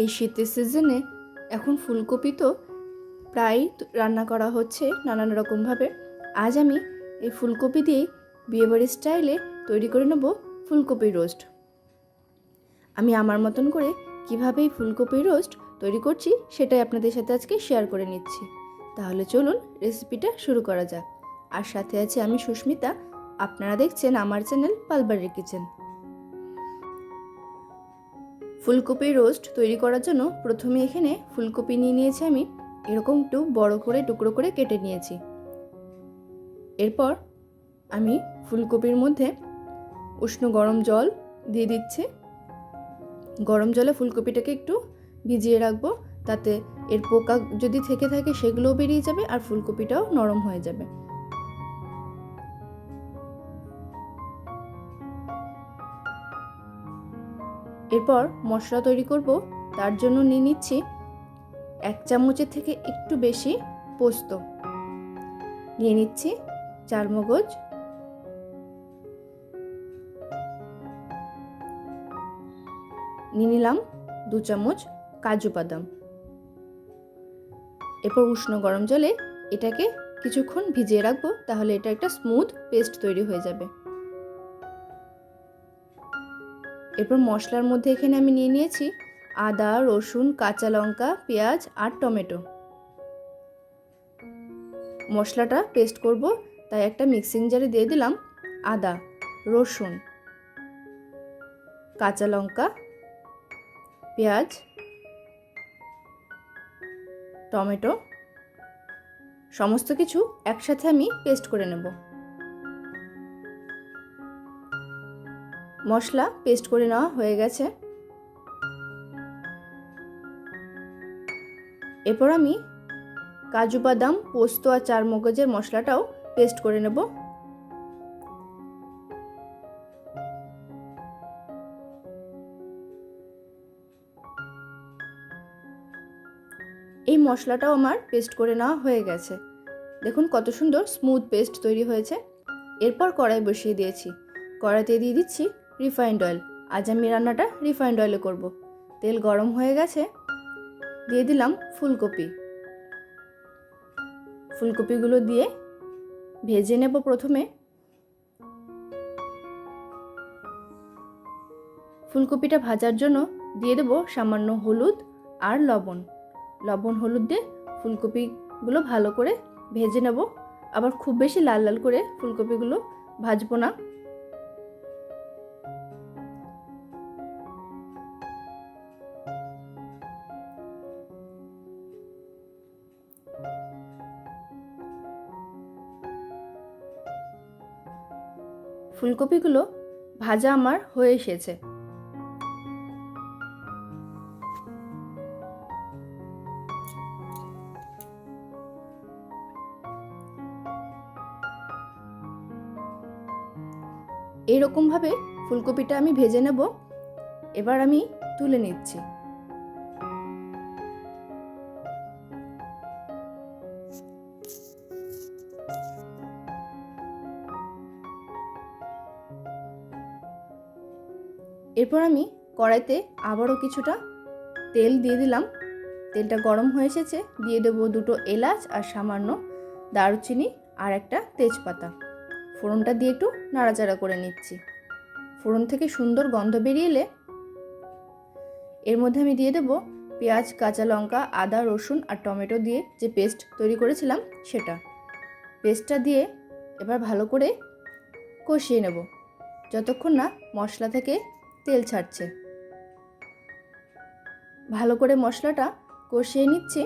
এই শীতের সিজনে এখন ফুলকপি তো প্রায় রান্না করা হচ্ছে নানান রকমভাবে। আজ আমি এই ফুলকপি দিয়েই বিয়েবাড়ির স্টাইলে তৈরি করে নেব ফুলকপি রোস্ট। আমি আমার মতন করে কীভাবে এই ফুলকপি রোস্ট তৈরি করছি সেটাই আপনাদের সাথে আজকে শেয়ার করে নিচ্ছি। তাহলে চলুন রেসিপিটা শুরু করা যাক। আর সাথে আছে আমি সুস্মিতা। আপনারা দেখছেন আমার চ্যানেল পালবাড়ির কিচেন। ফুলকপি রোস্ট তৈরি করার জন্য প্রথমে এখানে ফুলকপি নিয়ে নিয়েছি আমি। এরকম একটু বড় করে, টুকরো করে কেটে নিয়েছি। এরপর আমি ফুলকপির মধ্যে উষ্ণ গরম জল দিয়ে দিচ্ছি। গরম জলে ফুলকপিটাকে একটু ভিজিয়ে রাখব, তাতে এর পোকা যদি থেকে থাকে সেগুলোও বেরিয়ে যাবে আর ফুলকপিটাও নরম হয়ে যাবে। এরপর মশলা তৈরি করব। তার জন্য নিয়ে নিচ্ছি এক চামচের থেকে একটু বেশি পোস্ত। নিয়ে নিচ্ছি চারমগজ নিয়ে নিলাম দু চামচ কাজু বাদাম। এরপর উষ্ণ গরম জলে এটাকে কিছুক্ষণ ভিজিয়ে রাখব, তাহলে এটা একটা স্মুথ পেস্ট তৈরি হয়ে যাবে। এরপর মশলার মধ্যে এখানে আমি নিয়ে নিয়েছি আদা, রসুন, কাঁচা লঙ্কা, পেঁয়াজ আর টমেটো। মশলাটা পেস্ট করব, তাই একটা মিক্সিং জারে দিয়ে দিলাম আদা, রসুন, কাঁচা লঙ্কা, পেঁয়াজ, টমেটো, সমস্ত কিছু একসাথে আমি পেস্ট করে নেব। মশলা পেস্ট করে নেওয়া হয়ে গেছে। এরপর আমি কাজু বাদাম, পোস্ত আর চার মগজের মশলাটাও পেস্ট করে নেব। এই মশলাটাও আমার পেস্ট করে নেওয়া হয়ে গেছে। দেখুন কত সুন্দর স্মুথ পেস্ট তৈরি হয়েছে। এরপর কড়াই বসিয়ে দিয়েছি। কড়াইতে দিয়ে দিচ্ছি রিফাইন্ড অয়েল আজ আমি রান্নাটা রিফাইন্ড অয়েলে করব। তেল গরম হয়ে গেছে। দিয়ে দিলাম ফুলকপি। ফুলকপিগুলো দিয়ে ভেজে নেব প্রথমে। ফুলকপিটা ভাজার জন্য দিয়ে দেবো সামান্য হলুদ আর লবণ। লবণ হলুদ দিয়ে ফুলকপিগুলো ভালো করে ভেজে নেব। আবার খুব বেশি লাল লাল করে ফুলকপিগুলো ভাজবো না। ফুলকপিগুলো ভাজা আমার হয়ে এসেছে। এইরকমভাবে ফুলকপিটা আমি ভেজে নেব। এবার আমি তুলে নিচ্ছি। এরপর আমি কড়াইতে আবারও কিছুটা তেল দিয়ে দিলাম। তেলটা গরম হয়ে এসেছে। দিয়ে দেবো দুটো এলাচ আর সামান্য দারুচিনি আর একটা তেজপাতা। ফোড়নটা দিয়ে একটু নাড়াচাড়া করে নিচ্ছি। ফোড়ন থেকে সুন্দর গন্ধ বেরিয়ে এলে এর মধ্যে আমি দিয়ে দেবো পেঁয়াজ, কাঁচা লঙ্কা, আদা, রসুন আর টমেটো দিয়ে যে পেস্ট তৈরি করেছিলাম সেটা। পেস্টটা দিয়ে এবার ভালো করে কষিয়ে নেব। যতক্ষণ না মশলা থেকে তেল ছাড়ছে। ভালো করে মশলাটা কষিয়ে নিচ্ছি।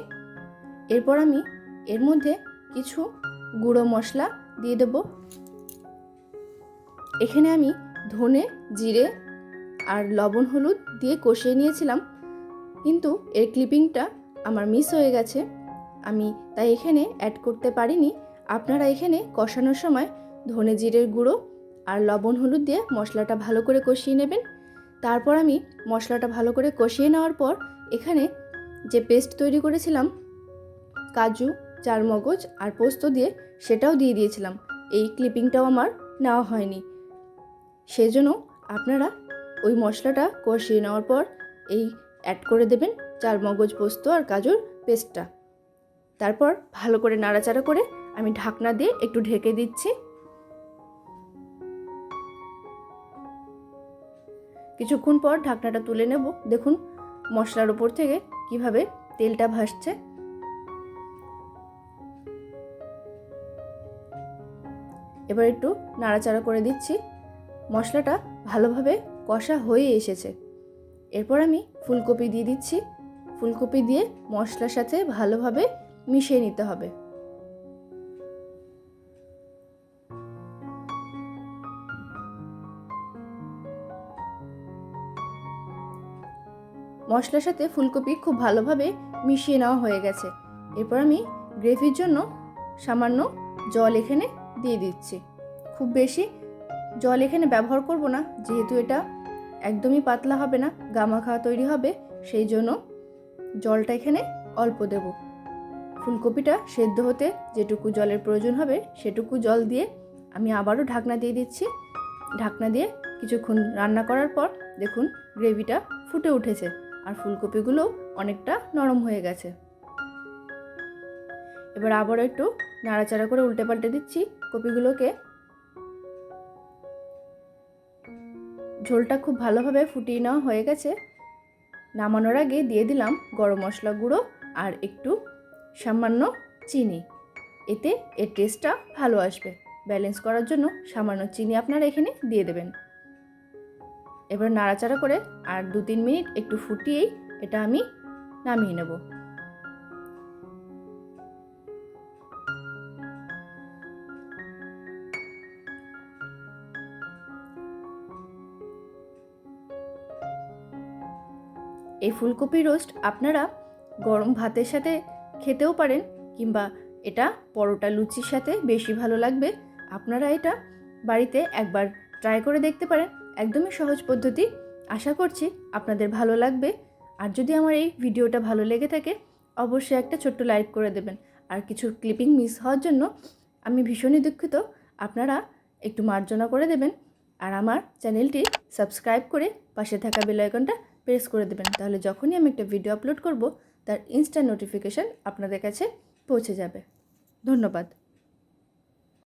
এরপর আমি এর মধ্যে কিছু গুঁড়ো মশলা দিয়ে দেবো। এখানে আমি ধনে, জিরে আর লবণ, হলুদ দিয়ে কষিয়ে নিয়েছিলাম। কিন্তু এর ক্লিপিংটা আমার মিস হয়ে গেছে। আমি তাই এখানে অ্যাড করতে পারিনি। আপনারা এখানে কষানোর সময় ধনে, জিরের গুঁড়ো আর লবণ, হলুদ দিয়ে মশলাটা ভালো করে কষিয়ে নেবেন। তারপর আমি মশলাটা ভালো করে কষিয়ে নেওয়ার পর এখানে যে পেস্ট তৈরি করেছিলাম, কাজু, চারমগজ আর পোস্ত দিয়ে সেটাও দিয়ে দিয়েছিলাম। এই ক্লিপিংটাও আমার নেওয়া হয়নি। সেজন্য আপনারা ওই মশলাটা কষিয়ে নেওয়ার পর এই অ্যাড করে দেবেন চার মগজ পোস্ত আর কাজুর পেস্টটা। তারপর ভালো করে নাড়াচাড়া করে আমি ঢাকনা দিয়ে একটু ঢেকে দিচ্ছি। কিছুক্ষণ পর ঢাকনাটা তুলে নেব। দেখুন, মশলার ওপর থেকে কীভাবে তেলটা ভাসছে। এবার একটু নাড়াচাড়া করে দিচ্ছি। মশলাটা ভালোভাবে কষা হয়ে এসেছে। এরপর আমি ফুলকপি দিয়ে দিচ্ছি। ফুলকপি দিয়ে মশলার সাথে ভালোভাবে মিশিয়ে নিতে হবে। মশলার সাথে ফুলকপি খুব ভালোভাবে মিশিয়ে নেওয়া হয়ে গেছে। এরপর আমি গ্রেভির জন্য সামান্য জল এখানে দিয়ে দিচ্ছি। খুব বেশি জল এখানে ব্যবহার করব না, যেহেতু এটা একদমই পাতলা হবে না, গামা খাওয়া তৈরি হবে, সেই জন্য জলটা এখানে অল্প দেব। ফুলকপিটা সেদ্ধ হতে যেটুকু জলের প্রয়োজন হবে, সেটুকু জল দিয়ে আমি আবারও ঢাকনা দিয়ে দিচ্ছি। ঢাকনা দিয়ে কিছুক্ষণ রান্না করার পর দেখুন গ্রেভিটা ফুটে উঠেছে। আর ফুলকপিগুলো অনেকটা নরম হয়ে গেছে। এবার আবার একটু নাড়াচাড়া করে উল্টে পাল্টে দিচ্ছি কপিগুলোকে। ঝোলটা খুব ভালোভাবে ফুটিয়ে নেওয়া হয়ে গেছে। নামানোর আগে দিয়ে দিলাম গরম মশলা গুঁড়ো আর একটু সামান্য চিনি। এতে এর টেস্টটা ভালো আসবে। ব্যালেন্স করার জন্য সামান্য চিনি আপনারা এখানে দিয়ে দেবেন। এবার নাড়াচাড়া করে আর দু তিন মিনিট একটু ফুটিয়েই এটা আমি নামিয়ে নেব। এই ফুলকপি রোস্ট আপনারা গরম ভাতের সাথে খেতেও পারেন কিংবা এটা পরোটা লুচির সাথে বেশি ভালো লাগবে। আপনারা এটা বাড়িতে একবার ট্রাই করে দেখতে পারেন। একদমই সহজ পদ্ধতি। আশা করছি আপনাদের ভালো লাগবে। আর যদি আমার এই ভিডিওটা ভালো লেগে থাকে, অবশ্যই একটা ছোট্ট লাইক করে দেবেন। আর কিছু ক্লিপিং মিস হওয়ার জন্য আমি ভীষণই দুঃখিত। আপনারা একটু মার্জনা করে দেবেন। আর আমার চ্যানেলটি সাবস্ক্রাইব করে পাশে থাকা বেল আইকনটা প্রেস করে দেবেন। তাহলে যখনই আমি একটা ভিডিও আপলোড করব, তার ইনস্ট্যান্ট নোটিফিকেশান আপনাদের কাছে পৌঁছে যাবে। ধন্যবাদ।